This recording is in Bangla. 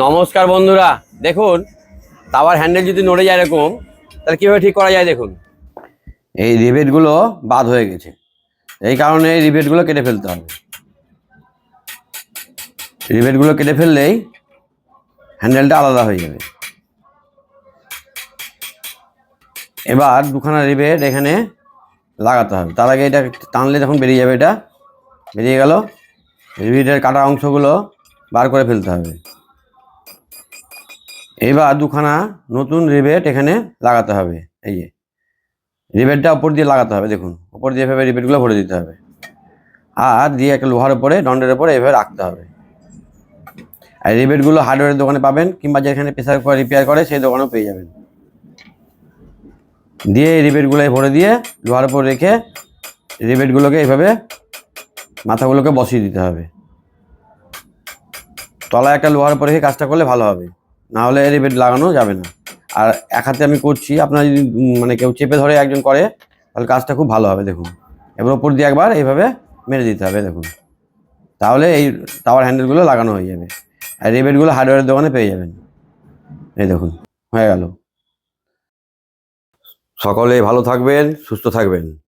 নমস্কার বন্ধুরা, দেখুন টাওয়ার হ্যান্ডেল যদি নড়ে যায় এরকম, তাহলে কীভাবে ঠিক করা যায় দেখুন? এই রিবেটগুলো বাদ হয়ে গেছে। এই কারণে এই রিবেটগুলো কেটে ফেলতে হবে। রিবেটগুলো কেটে ফেললেই হ্যান্ডেলটা আলাদা হয়ে যাবে। এবার দুখানা রিবেট এখানে লাগাতে হবে। তার আগে এটা টানলে তখন বেরিয়ে যাবে এটা, বেরিয়ে গেল। রিবেটের কাটা অংশগুলো বার করে ফেলতে হবে। এবার দুখানা নতুন রিবেট এখানে লাগাতে হবে, এই যে। রিবেটটা উপর দিয়ে লাগাতে হবে, দেখুন। উপর দিয়ে এভাবে রিবেটগুলো ভরে দিতে হবে। আর দিয়ে একটা লোহার উপরে, দণ্ডের উপরে এভাবে রাখতে হবে। আর রিবেটগুলো হার্ডওয়্যারের দোকানে পাবেন, কিংবা যেখানে প্রেসার করে রিপেয়ার করে, সেই দোকানেও পেয়ে যাবেন। দিয়ে এই রিবেটগুলো ভরে দিয়ে লোহার উপর রেখে রিবেটগুলোকে এইভাবে মাথাগুলোকে বসিয়ে দিতে হবে। তলায় একটা লোহার উপরে রেখে কাজটা করলে ভালো হবে। না হলে রিবেট লাগানো যাবে না। আর এক হাতে আমি করছি, আপনার যদি মানে কেউ চেপে ধরে একজন করে, তাহলে কাজটা খুব ভালো হবে, দেখুন। এবার ওপর দিয়ে একবার এইভাবে মেরে দিতে হবে, দেখুন। তাহলে এই টাওয়ার হ্যান্ডেলগুলো লাগানো হয়ে যাবে। আর রিবেটগুলো হার্ডওয়্যারের দোকানে পেয়ে যাবেন। এই দেখুন, হয়ে গেল। সকলে ভালো থাকবেন, সুস্থ থাকবেন।